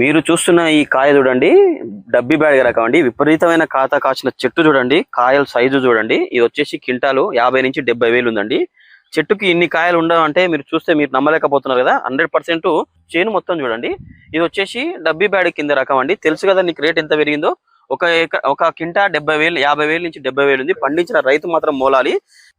మీరు చూస్తున్న ఈ కాయ చూడండి డబ్బి బ్యాడ్ రకం అండి విపరీతమైన కాత కాసిన చెట్టు చూడండి కాయల సైజు చూడండి. ఇది వచ్చేసి కింటాలు యాభై నుంచి డెబ్బై వేలు ఉందండి. చెట్టుకి ఇన్ని కాయలు ఉండవంటే మీరు చూస్తే మీరు నమ్మలేకపోతున్నారు కదా. హండ్రెడ్ పర్సెంట్ చేను మొత్తం చూడండి. ఇది వచ్చేసి డబ్బి బ్యాడ్ కింద రకం అండి తెలుసు కదా నీకు రేట్ ఎంత పెరిగిందో? ఒక ఒక కింటా డెబ్బై వేలు యాభై వేలు నుంచి డెబ్బై వేలు ఉంది. పండించిన రైతు మాత్రం మోలాలి.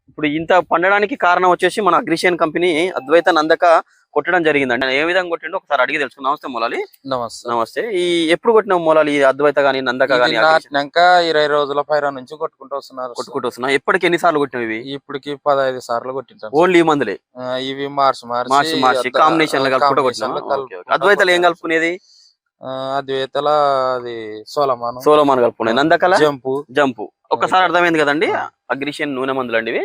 ఇప్పుడు ఇంత పండడానికి కారణం వచ్చేసి మన అగ్రిషియన్ కంపెనీ అద్వైత నందక కొట్టడం జరిగిందండి. ఏ విధంగా కొట్టిండో ఒకసారి అడిగి తెలుసుకుందాం. నమస్తే మొలాలి. నమస్తే. నమస్తే. ఈ ఎప్పుడు కొట్టినావు మూలాలు? ఈ అద్వైత గానీ నందక గానీ నాటినాక ఇరవై రోజుల పైన నుంచి కొట్టుకుంటూ వస్తున్నారు కొట్టుకుంటూ వస్తున్నా. ఎప్పటికి ఎన్ని సార్లు కొట్టినావు ఇవి? ఇప్పటికి పదహైదు సార్లు కొట్టింటాం ఓన్లీ మందులే? ఇవి మార్చి మార్చి మార్చి కాంబినేషన్ కలుపుకుంటూ కొట్టినా అద్వైతలు ఏం. కలుపుకునేది? అద్వైతల అది సోలమాను. సోలోమాన్ కలుపుకునేది. నందకల? జంపు. జంపు. ఒక్కసారి అర్థమైంది కదండి? అగ్రిషియన్ నూనె మందులు అండి ఇవి.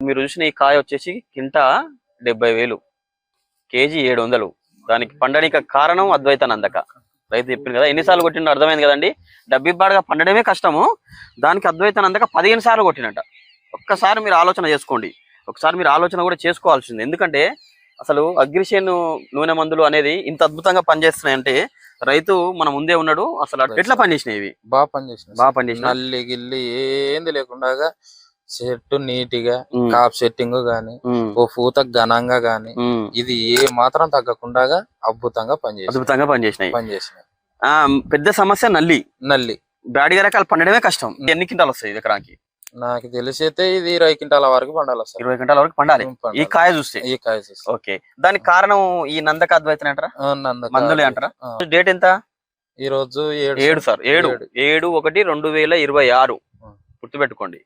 మీరు చూసిన ఈ కాయ వచ్చేసి కింట డెబ్బై వేలు కేజీ ఏడు వందలు దానికి పండడానికి కారణం అద్వైత నందక రైతు చెప్పింది కదా ఎన్నిసార్లు కొట్టిండో అర్థమైంది కదండి? డబ్బి బాడుగా పండడమే కష్టము. దానికి అద్వైత నందక పదిహేను సార్లు కొట్టినట్ట ఒక్కసారి మీరు ఆలోచన చేసుకోండి. ఒకసారి మీరు ఆలోచన కూడా చేసుకోవాల్సింది. ఎందుకంటే అసలు అగ్రిషియన్ నూనె మందులు అనేది ఇంత అద్భుతంగా పనిచేస్తున్నాయంటే రైతు మన ముందే ఉన్నాడు. అసలు ఎట్లా పనిచేసినాయి ఇవి? బాగా పనిచేసిన బాగా పనిచేసిన నల్లి గిల్లి ఏంది లేకుండా చెట్టు నీటిగా కాప్ సెట్టింగ్ గాని ఓ పూత ఘనంగా గాని ఇది ఏ మాత్రం తగ్గకుండా అద్భుతంగా పనిచేసి అద్భుతంగా పనిచేసినాయి. పనిచేసినాయి. ఆ పెద్ద సమస్య నల్లి. నల్లి. బ్యాడిగా రకాలు పండడమే కష్టం. ఎన్ని క్వింటాలు వస్తాయి ఎకరానికి? నాకు తెలిసి అయితే ఇది ఇరవై క్వింటాల వరకు పండాలి సార్. ఇరవై క్వింటాల వరకు పండాలి. ఈ కాయ చూస్తే? ఈ కాయ చూస్తే. ఓకే. దానికి కారణం ఈ నందక అద్వైతం అంటారా? నందక. మందులే అంటారా? డేట్ ఎంత? ఈ రోజు ఏడు సార్. ఏడు. ఏడు. ఒకటి రెండు వేల ఇరవై ఆరు. గుర్తుపెట్టుకోండి.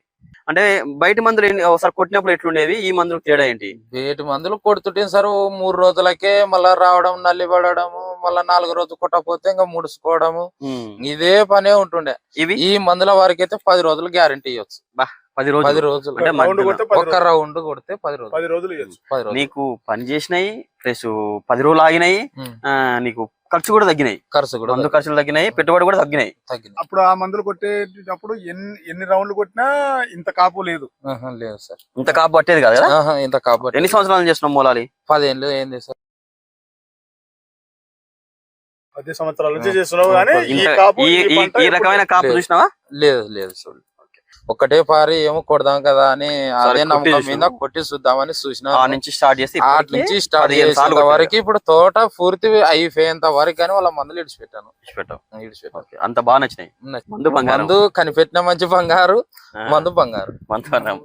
అంటే బయట మందులు ఒకసారి కొట్టినప్పుడు ఎట్లుండేవి? ఈ మందులకు తేడా ఏంటి? వేటి మందులు కొడుతుంటే సార్ మూడు రోజులకే మళ్ళా రావడం నల్లి పడడము మళ్ళా నాలుగు రోజులు కొట్టకపోతే ఇంకా ముడుచుకోవడము. ఇదే పనే ఉంటుండే. ఇవి? ఈ మందుల వారికి అయితే పది రోజులు గ్యారంటీ ఇవ్వచ్చు. పది పది రోజులు. రోజులు పది ఒక్క రౌండ్ కొడితే పది రోజులు. పది రోజులు రోజులు. నీకు పని చేసినాయి ప్లస్ పది రోజులు ఆగినాయి. నీకు ఖర్చు కూడా తగ్గినాయి. ఖర్చు కూడా మందు ఖర్చులు తగ్గినాయి పెట్టుబడి కూడా తగ్గినాయి. తగ్గింది అప్పుడు ఆ మందులు కొట్టేటప్పుడు ఎన్ని ఎన్ని రౌండ్లు కొట్టినా ఇంత కాపు లేదు. లేదు సార్. ఇంత కాపు పట్టేది కాదు ఇంత కాబట్టి ఎన్ని సంవత్సరాలు చేస్తున్నాం మూలాలి? పదేళ్ళు ఏంది సార్ పది సంవత్సరాల నుంచి చేస్తున్నావు కానీ ఈ కాపు రకమైన కాపు లేదు. చూసినావా? లేదు లేదు సార్. ఒకటే పారి ఏమో కొడదాం కదా అని అదే నమ్మకం మీద. కొట్టి చూద్దామని చూసిన నుంచి స్టార్ట్ చేసి ఇప్పటికి నుంచి స్టార్ట్ కొట్టారు. వరకు ఇప్పుడు తోట పూర్తి అయిపోయేంత వరకు కానీ వాళ్ళ మందులు ఇడిచిపెట్టాను. అంత బాగా నచ్చినాయి మందు కనిపెట్టిన మంచి బంగారు ఆ, మందు బంగారు మందు బంగారం.